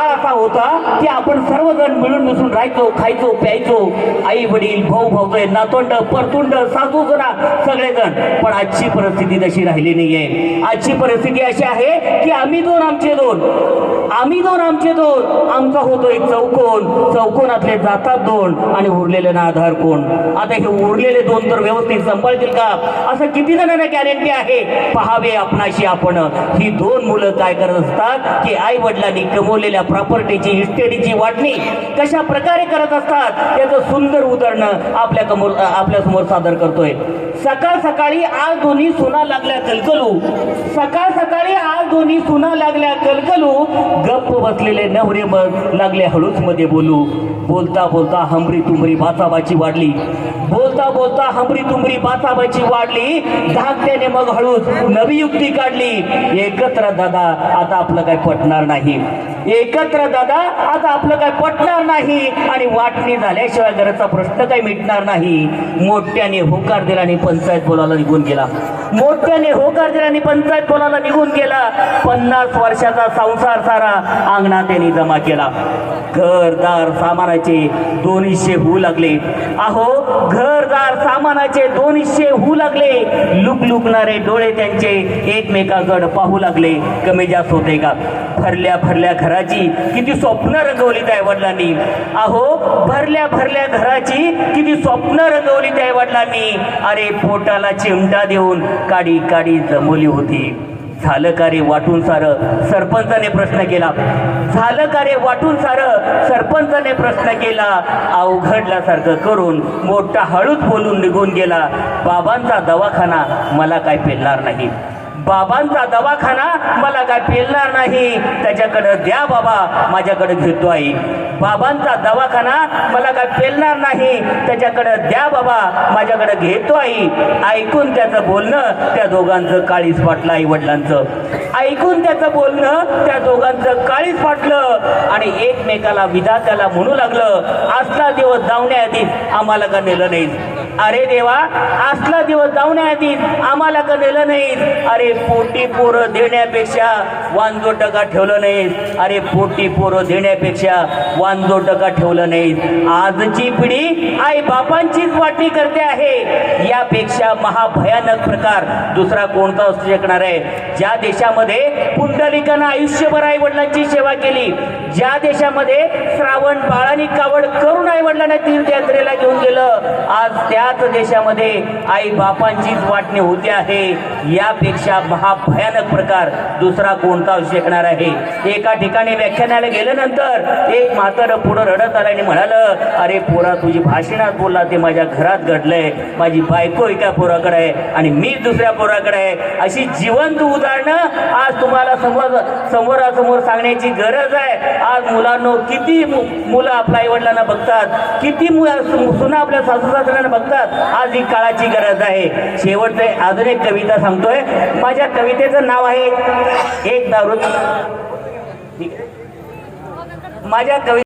असा होता की आपण सर्वजण मिळून मिसळून राहायचो खायचो प्यायचो. आई वडील भाऊ भाऊ नातोंड परतुंड सासू जरा सगळेजण. पण आजची परिस्थिती तशी राहिली नाहीये. आजची परिस्थिती अशी आहे की आम्ही दोन आमचे दोन. आम्ही दोन आमचे दोन. आमचा होतो एक चौकोन. चौकोनातले जातात दोन आणि उरलेले ना आधार कोण? आता हे उरलेले दोन तर व्यवस्थित सांभाळतील का? असं किती जणांना गॅरंटी आहे? पहावे आपणाशी आपण. ही दोन मुलं काय करत असतात? की आई वडिलांनी कमवलेल्या प्रॉपर्टीची इस्टेटीची वाटणी कशा प्रकारे करत असतात? याचं सुंदर उदाहरण आपल्या कमोर आपल्यासमोर सादर करतोय. सकाळ सकाळी आज दोन्ही सुना लागल्या कलकलू. सकाळ सकाळी आज दोन्ही सुना लागल्या कलकलू. गप्प बसलेले नवरे मग लागले हळूच मध्ये बोलू. बोलता बोलता हमरी तुमरी बाचाबाची वाढली. बोलता बोलता हमरी तुमरी बाचाबाची वाढली. धाकट्याने मग हळूच नवी युक्ती काढली. एकत्र दादा आता आपलं काय पटणार नाही. एकत्र दादा आता आपलं काय पटणार नाही. आणि वाटणी झाल्याशिवाय घराचा प्रश्न काही मिटणार नाही. मोठ्याने होकार दिला आणि पंचायत बोलायला निघून गेला. मोठ्याने होकार दिला आणि पंचायत बोलायला निघून गेला. पन्नास वर्षाचा संसार सारा अंगणात त्यांनी जमा केला. घरदार सामानाचे दोनशे होऊ लागले. अहो घरदार सामानाचे दोनशे होऊ लागले. लुक लुकणारे डोळे त्यांचे एकमेकाकडे पाहू लागले. कमी जास्त होते का? भरल्या भरल्या घराची किती स्वप्न रंगवली त्या वडिलांनी. अहो भरल्या भरल्या घराची किती स्वप्न रंगवली त्या वडिलांनी. अरे पोटाला चिमटा देऊन काडी काडी जमवली होती. झालं का रे वाटून सारं सरपंचाने प्रश्न केला. झालं का रे वाटून सारं सरपंचाने प्रश्न केला. अवघडल्यासारखं करून मोठा हळूच बोलून निघून गेला. बाबांचा दवाखाना मला काय पेलणार नाही. बाबांचा दवाखाना मला काय पेलणार नाही. त्याच्याकडं द्या बाबा माझ्याकडे घेतो आई. बाबांचा दवाखाना मला काय पेलणार नाही. त्याच्याकडं द्या बाबा माझ्याकडे घेतो आई. ऐकून त्याचं बोलणं त्या दोघांचं काळीच वाटलं आई वडिलांचं ऐकून त्याचं बोलणं त्या दोघांचं काळीच वाटलं. आणि एकमेकाला विधात्याला म्हणू लागलं. असला दिवस जावण्याआधी आम्हाला का नेलं नाही अरे देवा असला दिवस जावण्याआधी आम्हाला का दिलं नाही अरे पोटी पोरं देण्यापेक्षा वांजो टका ठेवलं नाही अरे पोटी पोरं देण्यापेक्षा वांजो टका ठेवलं नाही आजची पिढी आई बापांचीच वाटणी करते आहे. यापेक्षा महाभयानक प्रकार दुसरा कोणता असू शकणार आहे? ज्या देशामध्ये पुंडलिकानं आयुष्यभर आई वडिलांची सेवा केली ज्या देशामध्ये श्रावण बाळानी कावड करून आई वडिलांना तीर्थयात्रेला घेऊन गेलं आज त्या याच देशामध्ये आई बापांचीच वाटणी होते आहे. यापेक्षा महाभयानक प्रकार दुसरा कोणता शिकणार आहे? एका ठिकाणी व्याख्यानाला गेल्यानंतर एक म्हातारं पुढं रडत आलं आणि म्हणालं अरे पोरा तुझी भाषणात बोलला ते माझ्या घरात घडलंय. माझी बायको एका पोराकडे आहे आणि मी दुसऱ्या पोराकडे आहे. अशी जिवंत उदाहरणं आज तुम्हाला समोर समोरासमोर सांगण्याची गरज आहे. आज मुलांना किती मु- मुलं आपल्या आई वडिलांना बघतात. किती मुलं सुना आपल्या सासू सासऱ्यांना बघतात. आज ही काळाची गरज आहे. शेवटचे अजून एक कविता सांगतोय. माझ्या कवितेचं नाव आहे एक दारू माझ्या कवि